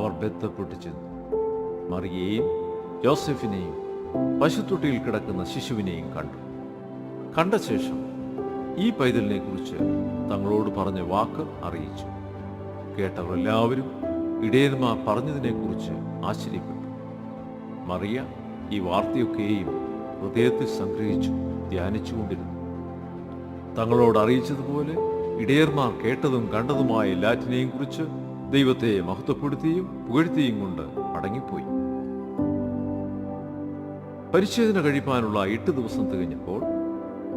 അവർ ബന്ധപ്പെട്ട് ചെന്നു. മറിയയെയും ജോസഫിനെയും പശുത്തൊട്ടിയിൽ കിടക്കുന്ന ശിശുവിനെയും കണ്ടു. കണ്ട ശേഷം ഈ പൈതലിനെ കുറിച്ച് തങ്ങളോട് പറഞ്ഞ വാക്ക് അറിയിച്ചു. കേട്ടവർ എല്ലാവരും ഇടയന്മാർ പറഞ്ഞതിനെക്കുറിച്ച് ആശ്ചര്യപ്പെട്ടു. മറിയ ഈ വാർത്തയൊക്കെയും ഹൃദയത്തിൽ സംഗ്രഹിച്ചു ധ്യാനിച്ചുകൊണ്ടിരുന്നു. തങ്ങളോട് അറിയിച്ചതുപോലെ ഇടയർമാർ കേട്ടതും കണ്ടതുമായ എല്ലാറ്റിനെയും കുറിച്ച് ദൈവത്തെ മഹത്വപ്പെടുത്തിയും പുകഴ്ത്തിയും കൊണ്ട് അടങ്ങിപ്പോയി പരിശോധന കഴിപ്പാനുള്ള എട്ട് ദിവസം തികഞ്ഞപ്പോൾ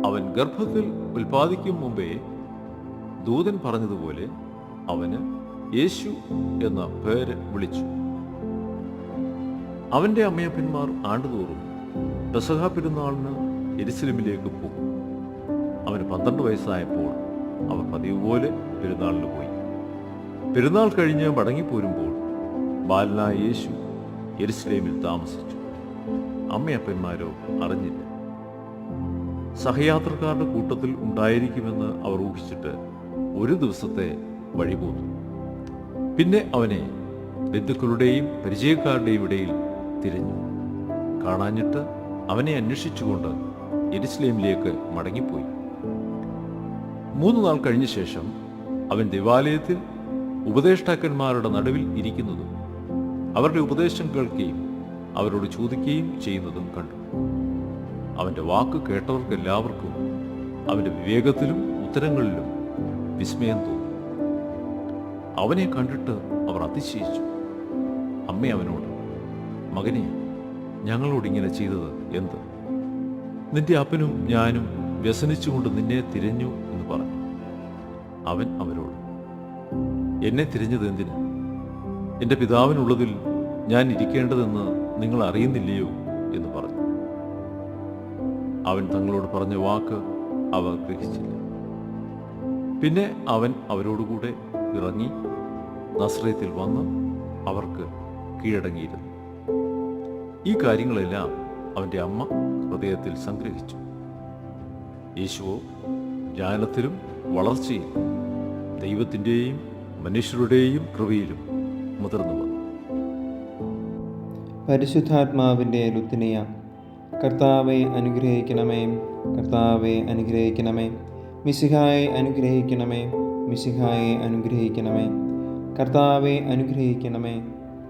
അവൻ ഗർഭത്തിൽ ഉൽപ്പാദിക്കും മുമ്പേ ദൂതൻ പറഞ്ഞതുപോലെ അവന് യേശു എന്ന പേര് വിളിച്ചു. അവന്റെ അമ്മയപ്പന്മാർ ആണ്ടുതോറും പെസഹ പെരുന്നാളിന് എരിശിലമിലേക്ക് പോകും. അവന് പന്ത്രണ്ട് വയസ്സായപ്പോൾ അവർ പതിവ് പോലെ പെരുന്നാളിന് പോയി. പെരുന്നാൾ കഴിഞ്ഞ് മടങ്ങിപ്പോരുമ്പോൾ ബാലനായ യേശു എരുസ്ലേമിൽ താമസിച്ചു. അമ്മയപ്പന്മാരോ അറിഞ്ഞില്ല. സഹയാത്രക്കാരുടെ കൂട്ടത്തിൽ ഉണ്ടായിരിക്കുമെന്ന് അവർ ഊഹിച്ചിട്ട് ഒരു ദിവസത്തെ വഴി പോന്നു. പിന്നെ അവനെ ബന്ധുക്കളുടെയും പരിചയക്കാരുടെയും ഇടയിൽ തിരഞ്ഞു. കാണാഞ്ഞിട്ട് അവനെ അന്വേഷിച്ചുകൊണ്ട് എരുസ്ലേമിലേക്ക് മടങ്ങിപ്പോയി. മൂന്ന് നാൾ കഴിഞ്ഞ ശേഷം അവൻ ദേവാലയത്തിൽ ഉപദേഷ്ടാക്കന്മാരുടെ നടുവിൽ ഇരിക്കുന്നതും അവരുടെ ഉപദേശം കേൾക്കുകയും അവരോട് ചോദിക്കുകയും ചെയ്യുന്നതും കണ്ടു. അവന്റെ വാക്ക് കേട്ടവർക്കെല്ലാവർക്കും അവന്റെ വിവേകത്തിലും ഉത്തരങ്ങളിലും വിസ്മയം തോന്നി. അവനെ കണ്ടിട്ട് അവർ അതിശയിച്ചു. അമ്മ അവനോട് മകനെ ഞങ്ങളോട് ഇങ്ങനെ ചെയ്തത് എന്ത്? നിന്റെ അപ്പനും ഞാനും വ്യസനിച്ചുകൊണ്ട് നിന്നെ തിരഞ്ഞു എന്ന് പറഞ്ഞു. അവൻ അവരോട് എന്നെ തിരഞ്ഞത് എന്തിന്? എന്റെ പിതാവിനുള്ളതിൽ ഞാൻ ഇരിക്കേണ്ടതെന്ന് നിങ്ങൾ അറിയുന്നില്ലയോ എന്ന് പറഞ്ഞു. അവൻ തങ്ങളോട് പറഞ്ഞ വാക്ക് അവർ ഗ്രഹിച്ചില്ല. പിന്നെ അവൻ അവരോടുകൂടെ ഇറങ്ങി നസ്രയത്തിൽ വന്ന് അവർക്ക് കീഴടങ്ങിയിരുന്നു. ഈ കാര്യങ്ങളെല്ലാം അവന്റെ അമ്മ ഹൃദയത്തിൽ സംഗ്രഹിച്ചു. യേശുവോ ജ്ഞാനത്തിലും വളർച്ചയിലും ദൈവത്തിന്റെയും മനുഷ്യരുടെയും കൃപയിലും മുതിർന്നു വന്നു. പരിശുദ്ധാത്മാവിന്റെ ലുത്തിനിയ കർത്താവെ അനുഗ്രഹിക്കണമേ കർത്താവെ അനുഗ്രഹിക്കണമേ മിശിഹായെ അനുഗ്രഹിക്കണമേ മിശിഹായെ അനുഗ്രഹിക്കണമേ കർത്താവെ അനുഗ്രഹിക്കണമേ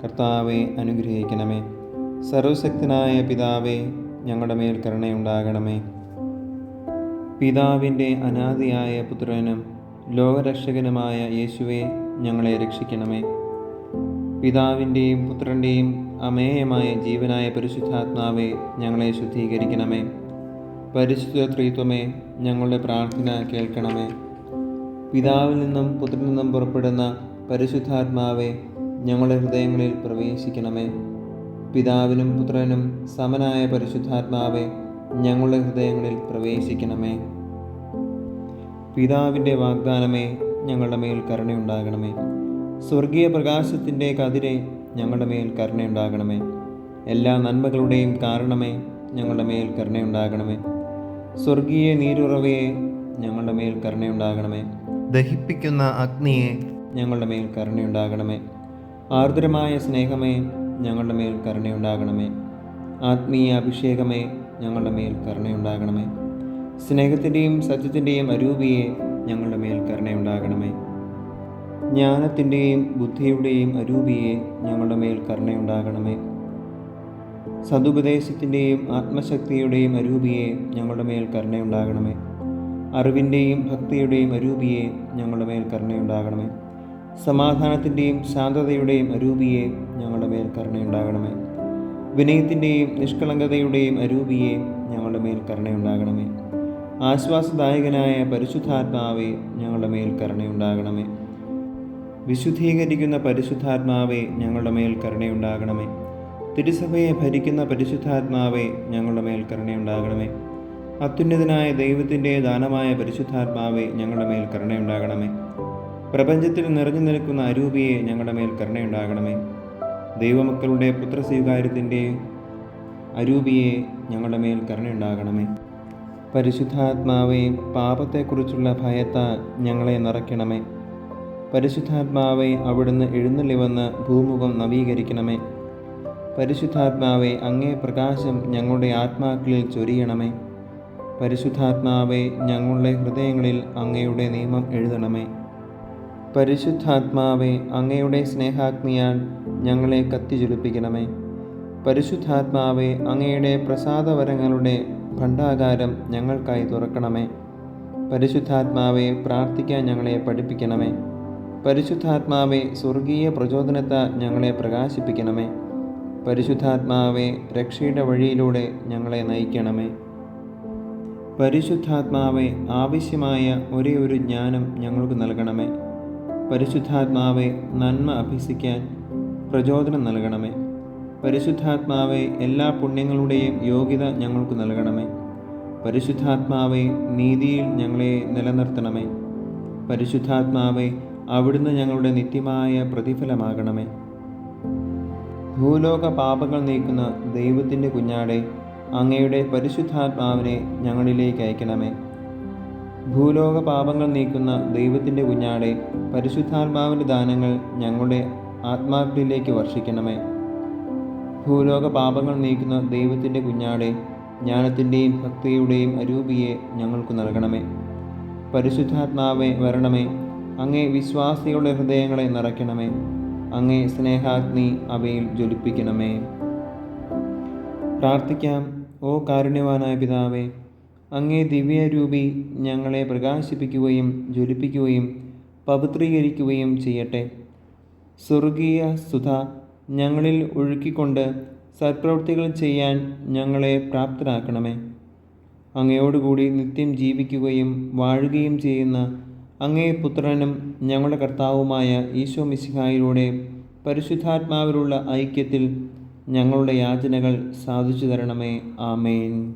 കർത്താവെ അനുഗ്രഹിക്കണമേ. സർവശക്തനായ പിതാവേ ഞങ്ങളുടെ മേൽ കരുണയുണ്ടാകണമേ. പിതാവിന്റെ അനാദിയായ പുത്രനും ലോകരക്ഷകനുമായ യേശുവെ ഞങ്ങളെ രക്ഷിക്കണമേ. പിതാവിന്റെയും പുത്രന്റെയും അമേയമായ ജീവനായ പരിശുദ്ധാത്മാവെ ഞങ്ങളെ ശുദ്ധീകരിക്കണമേ. പരിശുദ്ധ ത്രീത്വമേ ഞങ്ങളുടെ പ്രാർത്ഥന കേൾക്കണമേ. പിതാവിൽ നിന്നും പുത്രനിൽ നിന്നും പുറപ്പെടുന്ന പരിശുദ്ധാത്മാവെ ഞങ്ങളുടെ ഹൃദയങ്ങളിൽ പ്രവേശിക്കണമേ. പിതാവിനും പുത്രനും സമനായ പരിശുദ്ധാത്മാവെ ഞങ്ങളുടെ ഹൃദയങ്ങളിൽ പ്രവേശിക്കണമേ. പിതാവിന്റെ വാഗ്ദാനമേ ഞങ്ങളുടെ മേൽ കരുണയുണ്ടാകണമേ. സ്വർഗീയ പ്രകാശത്തിന്റെ കതിരെ ഞങ്ങളുടെ മേൽ കരുണയുണ്ടാകണമേ. എല്ലാ നന്മകളുടെയും കാരണമേ ഞങ്ങളുടെ മേൽ കരുണയുണ്ടാകണമേ. സ്വർഗീയ നീരുറവയെ ഞങ്ങളുടെ മേൽ കരുണയുണ്ടാകണമേ. ദഹിപ്പിക്കുന്ന അഗ്നിയെ ഞങ്ങളുടെ മേൽ കരുണയുണ്ടാകണമേ. ആർദ്രമായ സ്നേഹമേ ഞങ്ങളുടെ മേൽ കരുണയുണ്ടാകണമേ. ആത്മീയ അഭിഷേകമേ ഞങ്ങളുടെ മേൽ കരുണയുണ്ടാകണമേ. സ്നേഹത്തിന്റെയും സത്യത്തിന്റെയും അരൂപിയെ ഞങ്ങളുടെ മേൽ കരുണയുണ്ടാകണമേ. ജ്ഞാനത്തിന്റെയും ബുദ്ധിയുടെയും അരൂപിയെ ഞങ്ങളുടെ മേൽ കരുണയുണ്ടാകണമേ. സതുപദേശത്തിന്റെയും ആത്മശക്തിയുടെയും അരൂപിയെ ഞങ്ങളുടെ മേൽ കരുണയുണ്ടാകണമേ. അറിവിന്റെയും ഭക്തിയുടെയും അരൂപിയെ ഞങ്ങളുടെ മേൽ കരുണയുണ്ടാകണമേ. സമാധാനത്തിന്റെയും ശാന്തതയുടെയും അരൂപിയെ ഞങ്ങളുടെ മേൽ കരുണയുണ്ടാകണമേ. വിനയത്തിന്റെയും നിഷ്കളങ്കതയുടെയും അരൂപിയെ ഞങ്ങളുടെ മേൽ കരുണയുണ്ടാകണമേ. ആശ്വാസദായകനായ പരിശുദ്ധാത്മാവെ ഞങ്ങളുടെ മേൽ കരുണയുണ്ടാകണമേ. വിശുദ്ധീകരിക്കുന്ന പരിശുദ്ധാത്മാവെ ഞങ്ങളുടെ മേൽ കരുണയുണ്ടാകണമേ. തിരുസഭയെ ഭരിക്കുന്ന പരിശുദ്ധാത്മാവെ ഞങ്ങളുടെ മേൽ കരുണയുണ്ടാകണമേ. അത്യുന്നതനായ ദൈവത്തിന്റെ ദാനമായ പരിശുദ്ധാത്മാവെ ഞങ്ങളുടെ മേൽ കരുണയുണ്ടാകണമേ. പ്രപഞ്ചത്തിൽ നിറഞ്ഞു നിൽക്കുന്ന അരൂപിയെ ഞങ്ങളുടെ മേൽ കരുണയുണ്ടാകണമേ. ദൈവമക്കളുടെ പുത്രസ്വീകാര്യത്തിന്റെ അരൂപിയെ ഞങ്ങളുടെ മേൽ കരുണയുണ്ടാകണമേ. പരിശുദ്ധാത്മാവെ പാപത്തെക്കുറിച്ചുള്ള ഭയത്താൽ ഞങ്ങളെ നിറയ്ക്കണമേ. പരിശുദ്ധാത്മാവെ അവിടുന്ന് എഴുന്നള്ളി വന്ന് ഭൂമുഖം നവീകരിക്കണമേ. പരിശുദ്ധാത്മാവെ അങ്ങേ പ്രകാശം ഞങ്ങളുടെ ആത്മാക്കളിൽ ചൊരിയണമേ. പരിശുദ്ധാത്മാവെ ഞങ്ങളുടെ ഹൃദയങ്ങളിൽ അങ്ങയുടെ നിയമം എഴുതണമേ. പരിശുദ്ധാത്മാവെ അങ്ങയുടെ സ്നേഹാഗ്നിയാൽ ഞങ്ങളെ കത്തിജ്വലിപ്പിക്കണമേ പരിശുദ്ധാത്മാവെ അങ്ങയുടെ പ്രസാദവരങ്ങളുടെ ഭണ്ഡാകാരം ഞങ്ങൾക്കായി തുറക്കണമേ. പരിശുദ്ധാത്മാവെ പ്രാർത്ഥിക്കാൻ ഞങ്ങളെ പഠിപ്പിക്കണമേ. പരിശുദ്ധാത്മാവെ സ്വർഗീയ പ്രചോദനത്താൽ ഞങ്ങളെ പ്രകാശിപ്പിക്കണമേ. പരിശുദ്ധാത്മാവെ രക്ഷയുടെ വഴിയിലൂടെ ഞങ്ങളെ നയിക്കണമേ. പരിശുദ്ധാത്മാവെ ആവശ്യമായ ഒരേ ഒരു ജ്ഞാനം ഞങ്ങൾക്ക് നൽകണമേ. പരിശുദ്ധാത്മാവെ നന്മ അഭ്യസിക്കാൻ പ്രചോദനം നൽകണമേ. പരിശുദ്ധാത്മാവെ എല്ലാ പുണ്യങ്ങളുടെയും യോഗ്യത ഞങ്ങൾക്ക് നൽകണമേ. പരിശുദ്ധാത്മാവെ നീതിയിൽ ഞങ്ങളെ നിലനിർത്തണമേ. പരിശുദ്ധാത്മാവെ അവിടുന്ന് ഞങ്ങളുടെ നിത്യമായ പ്രതിഫലമാകണമേ. ഭൂലോക പാപങ്ങൾ നീക്കുന്ന ദൈവത്തിന്റെ കുഞ്ഞാടെ അങ്ങയുടെ പരിശുദ്ധാത്മാവിനെ ഞങ്ങളിലേക്ക് അയക്കണമേ. ഭൂലോക പാപങ്ങൾ നീക്കുന്ന ദൈവത്തിന്റെ കുഞ്ഞാടെ പരിശുദ്ധാത്മാവിന്റെ ദാനങ്ങൾ ഞങ്ങളുടെ ആത്മാക്കളിലേക്ക് വർഷിക്കണമേ. ഭൂലോക പാപങ്ങൾ നീക്കുന്ന ദൈവത്തിന്റെ കുഞ്ഞാടെ ജ്ഞാനത്തിന്റെയും ഭക്തിയുടെയും അരൂപിയെ ഞങ്ങൾക്ക് നൽകണമേ. പരിശുദ്ധാത്മാവെ വരണമേ. അങ്ങേ വിശ്വാസികളുടെ ഹൃദയങ്ങളെ നിറയ്ക്കണമേ. അങ്ങേ സ്നേഹാഗ്നി അവയിൽ ജ്വലിപ്പിക്കണമേ. പ്രാർത്ഥിക്കാം ഓ കാരുണ്യവാനായ പിതാവേ അങ്ങേ ദിവ്യരൂപി ഞങ്ങളെ പ്രകാശിപ്പിക്കുകയും ജ്വലിപ്പിക്കുകയും പവിത്രീകരിക്കുകയും ചെയ്യട്ടെ. സ്വർഗീയ സുധ ഞങ്ങളിൽ ഒഴുക്കിക്കൊണ്ട് സത്പ്രവൃത്തികൾ ചെയ്യാൻ ഞങ്ങളെ പ്രാപ്തരാക്കണമേ. അങ്ങയോടുകൂടി നിത്യം ജീവിക്കുകയും വാഴുകയും ചെയ്യുന്ന അങ്ങേ പുത്രനും ഞങ്ങളുടെ കർത്താവുമായ ഈശോ മിശിഹായിലൂടെ പരിശുദ്ധാത്മാവിലുള്ള ഐക്യത്തിൽ ഞങ്ങളുടെ യാചനകൾ സാധിച്ചു തരണമേ. ആമേൻ.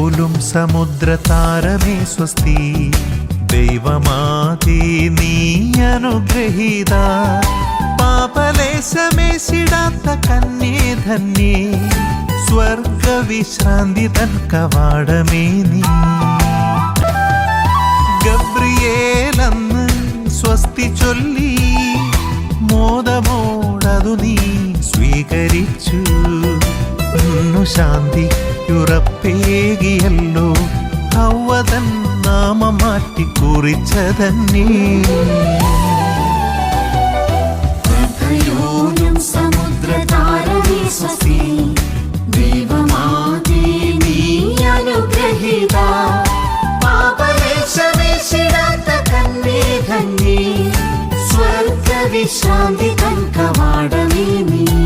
പ്രഭയോലും സമുദ്രതാരമേ സ്വസ്തി. ദൈവമാതി നീ അനുഗ്രഹീത. പാപലേശമേശിടാത്ത കന്യേ ധന്യേ. സ്വർഗവിശ്രാന്തി തൻ കവാടമേ നീ. ഗബ്രിയേലെന്ന് സ്വസ്തി ചൊല്ലി. മോദമോടതു നീ സ്വീകരിച്ചു. ഇന്നു ശാന്തിയുറപ്പേകിയല്ലോ അവതൻ നാമമാറ്റി കുറിച്ചതന്നെ. ശാന്തി തൻ കവാടമേ നീ.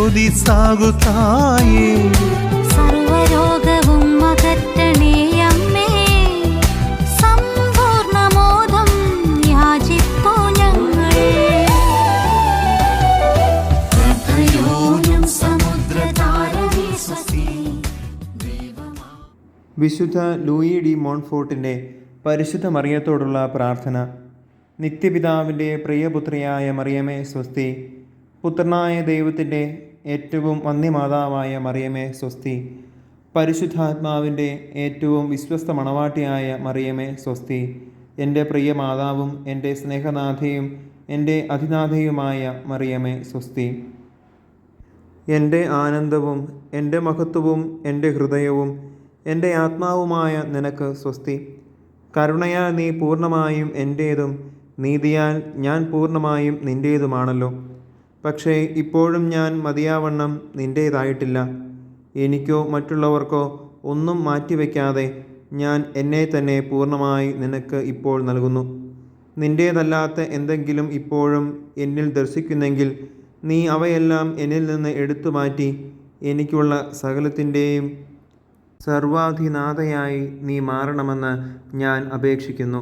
ജ്യോതി സാകുതായേ സർവരോഗവും അകറ്റണേ അമ്മേ. സമ്പൂർണമോദം യാചിപ്പോ സ്വസ്തി. വിശുദ്ധ ലൂയി ഡി മോൺഫോർട്ടിന്റെ പരിശുദ്ധ മറിയത്തോടുള്ള പ്രാർത്ഥന. നിത്യപിതാവിന്റെ പ്രിയപുത്രിയായ മറിയമേ സ്വസ്തി. പുത്രനായ ദൈവത്തിന്റെ ഏറ്റവും വന്യമാതാവായ മറിയമേ സ്വസ്തി. പരിശുദ്ധാത്മാവിന്റെ ഏറ്റവും വിശ്വസ്ത മണവാട്ടിയായ മറിയമേ സ്വസ്തി. എന്റെ പ്രിയ മാതാവും എന്റെ സ്നേഹനാഥയും എന്റെ അതിനാഥയുമായ മറിയമേ സ്വസ്തി. എന്റെ ആനന്ദവും എന്റെ മഹത്വവും എന്റെ ഹൃദയവും എന്റെ ആത്മാവുമായ നിനക്ക് സ്വസ്തി. കരുണയാൽ നീ പൂർണമായും എന്റേതും നീതിയാൽ ഞാൻ പൂർണമായും നിന്റേതുമാണല്ലോ. പക്ഷേ ഇപ്പോഴും ഞാൻ മതിയാവണ്ണം നിന്റേതായിട്ടില്ല എനിക്കോ മറ്റുള്ളവർക്കോ ഒന്നും മാറ്റിവെക്കാതെ ഞാൻ എന്നെ തന്നെ പൂർണമായി നിനക്ക് ഇപ്പോൾ നൽകുന്നു. നിന്റേതല്ലാത്ത എന്തെങ്കിലും ഇപ്പോഴും എന്നിൽ ദർശിക്കുന്നെങ്കിൽ നീ അവയെല്ലാം എന്നിൽ നിന്ന് എടുത്തു മാറ്റി എനിക്കുള്ള സകലത്തിന്റെയും സർവാധിനാഥയായി നീ മാറണമെന്ന് ഞാൻ അപേക്ഷിക്കുന്നു.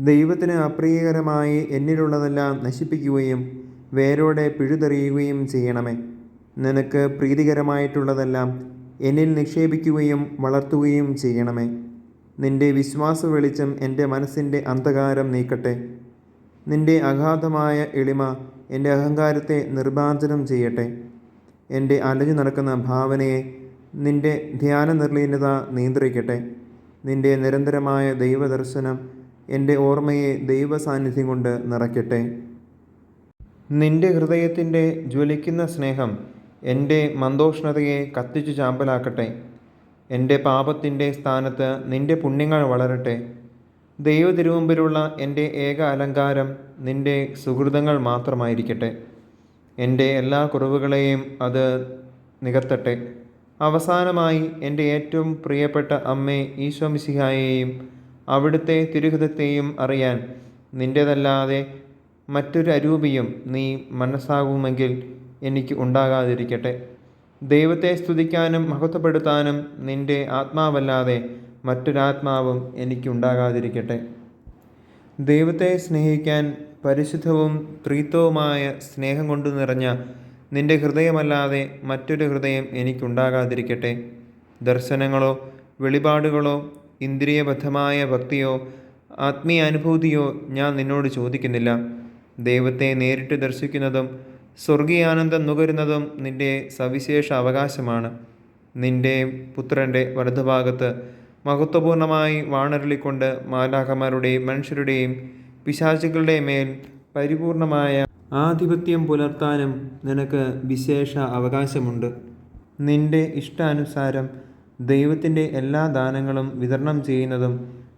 ദൈവത്തിന് അപ്രിയകരമായി എന്നിലുള്ളതെല്ലാം നശിപ്പിക്കുകയും വേരോടെ പിഴുതെറിയുകയും ചെയ്യണമേ. നിനക്ക് പ്രീതികരമായിട്ടുള്ളതെല്ലാം എന്നിൽ നിക്ഷേപിക്കുകയും വളർത്തുകയും ചെയ്യണമേ. നിന്റെ വിശ്വാസ വെളിച്ചം എന്റെ മനസ്സിന്റെ അന്ധകാരം നീക്കട്ടെ. നിന്റെ അഗാധമായ എളിമ എന്റെ അഹങ്കാരത്തെ നിർഭാചനം ചെയ്യട്ടെ. എന്റെ അലഞ്ഞു നടക്കുന്ന ഭാവനയെ നിന്റെ ധ്യാന നിർലീനത നിയന്ത്രിക്കട്ടെ. നിന്റെ നിരന്തരമായ ദൈവദർശനം എന്റെ ഓർമ്മയെ ദൈവ സാന്നിധ്യം കൊണ്ട് നിറയ്ക്കട്ടെ. നിന്റെ ഹൃദയത്തിന്റെ ജ്വലിക്കുന്ന സ്നേഹം എന്റെ മന്ദോഷ്ണതയെ കത്തിച്ചു ചാമ്പലാക്കട്ടെ. എന്റെ പാപത്തിന്റെ സ്ഥാനത്ത് നിന്റെ പുണ്യങ്ങൾ വളരട്ടെ. ദൈവ തിരുമുമ്പിലുള്ള എന്റെ ഏക അലങ്കാരം നിന്റെ സുഹൃതങ്ങൾ മാത്രമായിരിക്കട്ടെ. എന്റെ എല്ലാ കുറവുകളെയും അത് നികത്തട്ടെ. അവസാനമായി എന്റെ ഏറ്റവും പ്രിയപ്പെട്ട അമ്മേ ഈശോമിസിഹായെയും അവിടുത്തെ തിരുഹിതത്തെയും അറിയാൻ നിന്റേതല്ലാതെ മറ്റൊരു അരൂപിയും നീ മനസ്സാകുമെങ്കിൽ എനിക്ക് ഉണ്ടാകാതിരിക്കട്ടെ. ദൈവത്തെ സ്തുതിക്കാനും മഹത്വപ്പെടുത്താനും നിന്റെ ആത്മാവല്ലാതെ മറ്റൊരാത്മാവും എനിക്കുണ്ടാകാതിരിക്കട്ടെ ദൈവത്തെ സ്നേഹിക്കാൻ പരിശുദ്ധവും ത്രീത്വവുമായ സ്നേഹം കൊണ്ട് നിറഞ്ഞ നിന്റെ ഹൃദയമല്ലാതെ മറ്റൊരു ഹൃദയം എനിക്കുണ്ടാകാതിരിക്കട്ടെ. ദർശനങ്ങളോ വെളിപാടുകളോ ഇന്ദ്രിയബദ്ധമായ ഭക്തിയോ ആത്മീയ അനുഭൂതിയോ ഞാൻ നിന്നോട് ചോദിക്കുന്നില്ല. ദൈവത്തെ നേരിട്ട് ദർശിക്കുന്നതും സ്വർഗീയാനന്ദം നുകരുന്നതും നിന്റെ സവിശേഷ അവകാശമാണ്. നിന്റെ പുത്രന്റെ വലതുഭാഗത്ത് മഹത്വപൂർണമായി വാണരളിക്കൊണ്ട് മാലാഖമാരുടെയും മനുഷ്യരുടെയും പിശാചുകളുടെ മേൽ പരിപൂർണമായ ആധിപത്യം പുലർത്താനും നിനക്ക് വിശേഷ അവകാശമുണ്ട്. നിന്റെ ഇഷ്ടാനുസാരം ദൈവത്തിന്റെ എല്ലാ ദാനങ്ങളും വിതരണം ചെയ്യുന്നതും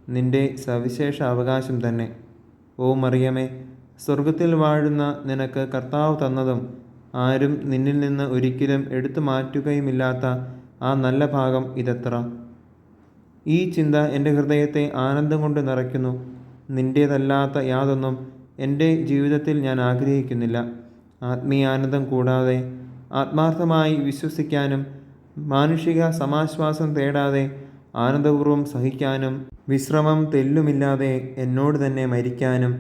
നിന്റെ സവിശേഷ അവകാശം തന്നെ. ഓ മറിയമേ സ്വർഗത്തിൽ വാഴുന്ന നിനക്ക് കർത്താവ് തന്നതും ആരും നിന്നിൽ നിന്ന് ഒരിക്കലും എടുത്തു മാറ്റുകയുമില്ലാത്ത ആ നല്ല ഭാഗം ഇതെത്ര? ഈ ചിന്ത എന്റെ ഹൃദയത്തെ ആനന്ദം കൊണ്ട് നിറയ്ക്കുന്നു. നിന്റേതല്ലാത്ത യാതൊന്നും എന്റെ ജീവിതത്തിൽ ഞാൻ ആഗ്രഹിക്കുന്നില്ല. ആത്മീയാനന്ദം കൂടാതെ ആത്മാർത്ഥമായി വിശ്വസിക്കാനും മാനുഷിക സമാശ്വാസം തേടാതെ ആനന്ദപൂർവം സഹിക്കാനും വിശ്രമം തെല്ലുമില്ലാതെ എന്നോട് തന്നെ മരിക്കാനും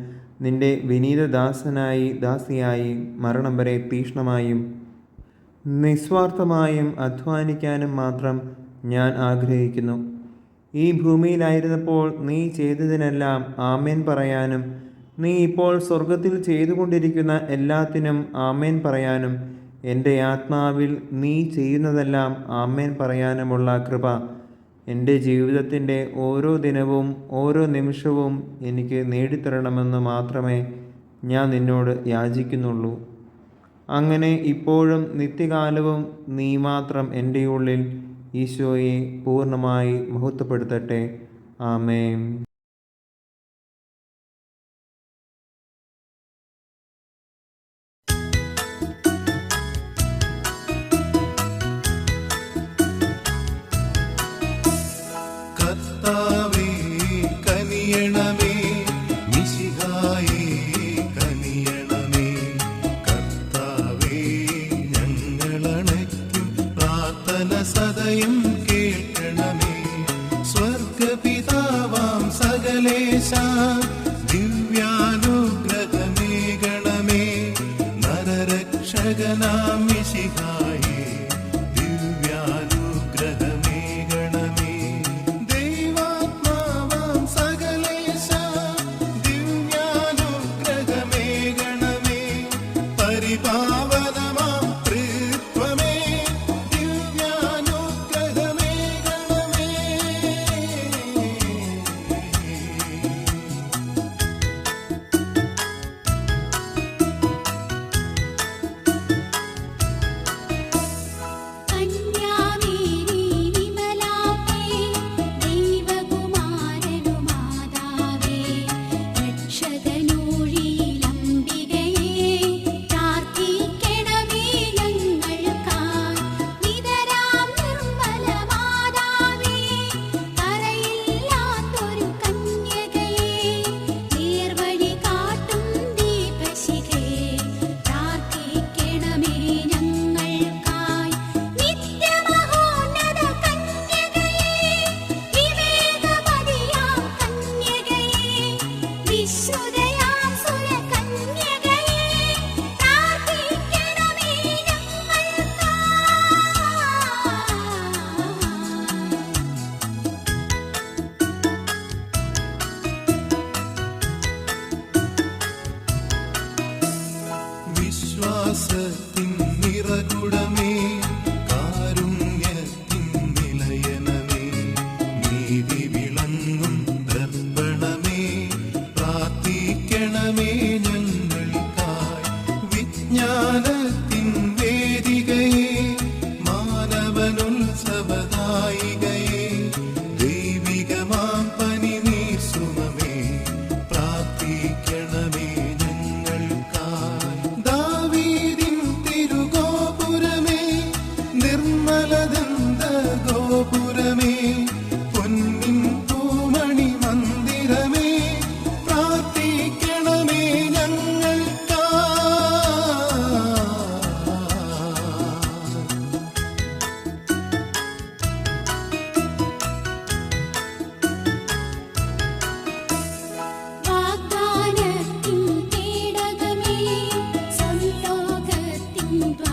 നിന്റെ വിനീതദാസനായി ദാസിയായി മരണം വരെ തീക്ഷ്ണമായും നിസ്വാർത്ഥമായും അധ്വാനിക്കാനും മാത്രം ഞാൻ ആഗ്രഹിക്കുന്നു. ഈ ഭൂമിയിലായിരുന്നപ്പോൾ നീ ചെയ്തതിനെല്ലാം ആമേൻ പറയാനും നീ ഇപ്പോൾ സ്വർഗത്തിൽ ചെയ്തുകൊണ്ടിരിക്കുന്ന എല്ലാത്തിനും ആമേൻ പറയാനും എന്റെ ആത്മാവിൽ നീ ചെയ്യുന്നതെല്ലാം ആമേൻ പറയാനുമുള്ള കൃപ എന്റെ ജീവിതത്തിന്റെ ഓരോ ദിനവും ഓരോ നിമിഷവും എനിക്ക് നേടിത്തരണമെന്ന് മാത്രമേ ഞാൻ നിന്നോട് യാചിക്കുന്നുള്ളൂ. അങ്ങനെ ഇപ്പോഴും നിത്യകാലവും നീ മാത്രം എന്റെ ഉള്ളിൽ ഈശോയെ പൂർണമായി മഹത്വപ്പെടുത്തട്ടെ. ആമേൻ. സദയം കേൾക്കണമേ. സ്വർഗപിതാവാം സകലേശ ദിവ്യാനുഗ്രഹമേകണമേ. നരരക്ഷകനാം മിശിഹായേ.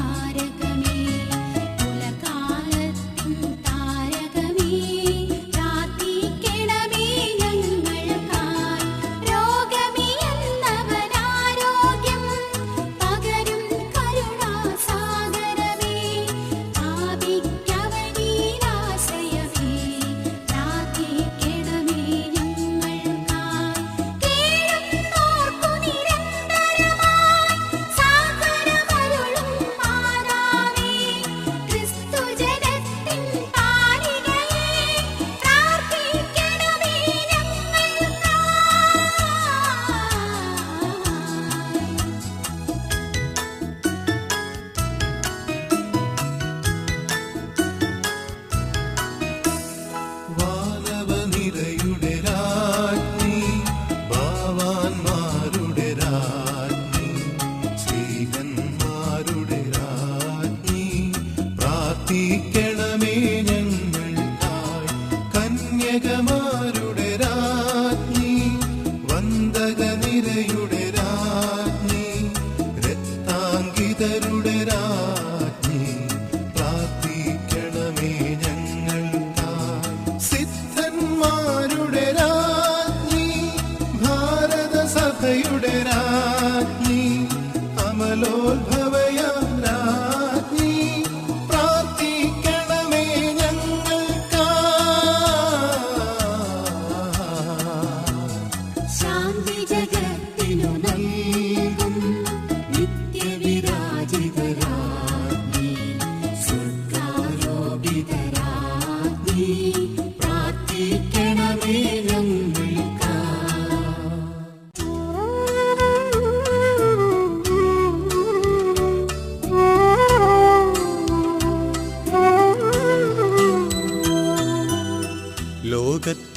तारक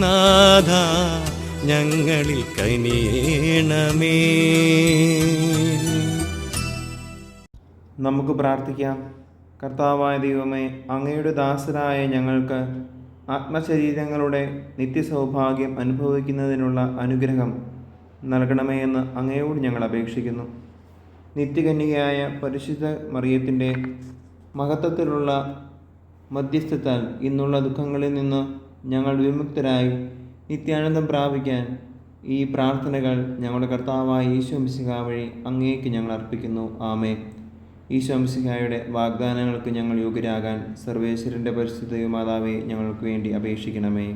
നാഥ ഞങ്ങളിൽ കനിയേണമേ നമുക്ക് പ്രാർത്ഥിക്കാം. കർത്താവായ ദൈവമേ അങ്ങയുടെ ദാസരായ ഞങ്ങൾക്ക് ആത്മശരീരങ്ങളുടെ നിത്യസൗഭാഗ്യം അനുഭവിക്കുന്നതിനുള്ള അനുഗ്രഹം നൽകണമേ എന്ന് അങ്ങയോട് ഞങ്ങൾ അപേക്ഷിക്കുന്നു. നിത്യകന്യകയായ പരിശുദ്ധ മറിയത്തിന്റെ മഹത്വത്തിലുള്ള മധ്യസ്ഥത്താൽ ഇന്നുള്ള ദുഃഖങ്ങളിൽ നിന്ന് ഞങ്ങൾ വിമുക്തരായി നിത്യാനന്ദം പ്രാപിക്കാൻ ഈ പ്രാർത്ഥനകൾ ഞങ്ങളുടെ കർത്താവായ ഈശോ മിശിഹ വഴി അങ്ങേക്ക് ഞങ്ങൾ അർപ്പിക്കുന്നു. ആമേ ഈശോ മിശിഹായുടെ വാഗ്ദാനങ്ങൾക്ക് ഞങ്ങൾ യോഗ്യരാകാൻ സർവേശ്വരന്റെ പരിശുദ്ധ മാതാവെ ഞങ്ങൾക്ക് വേണ്ടി അപേക്ഷിക്കണമേ.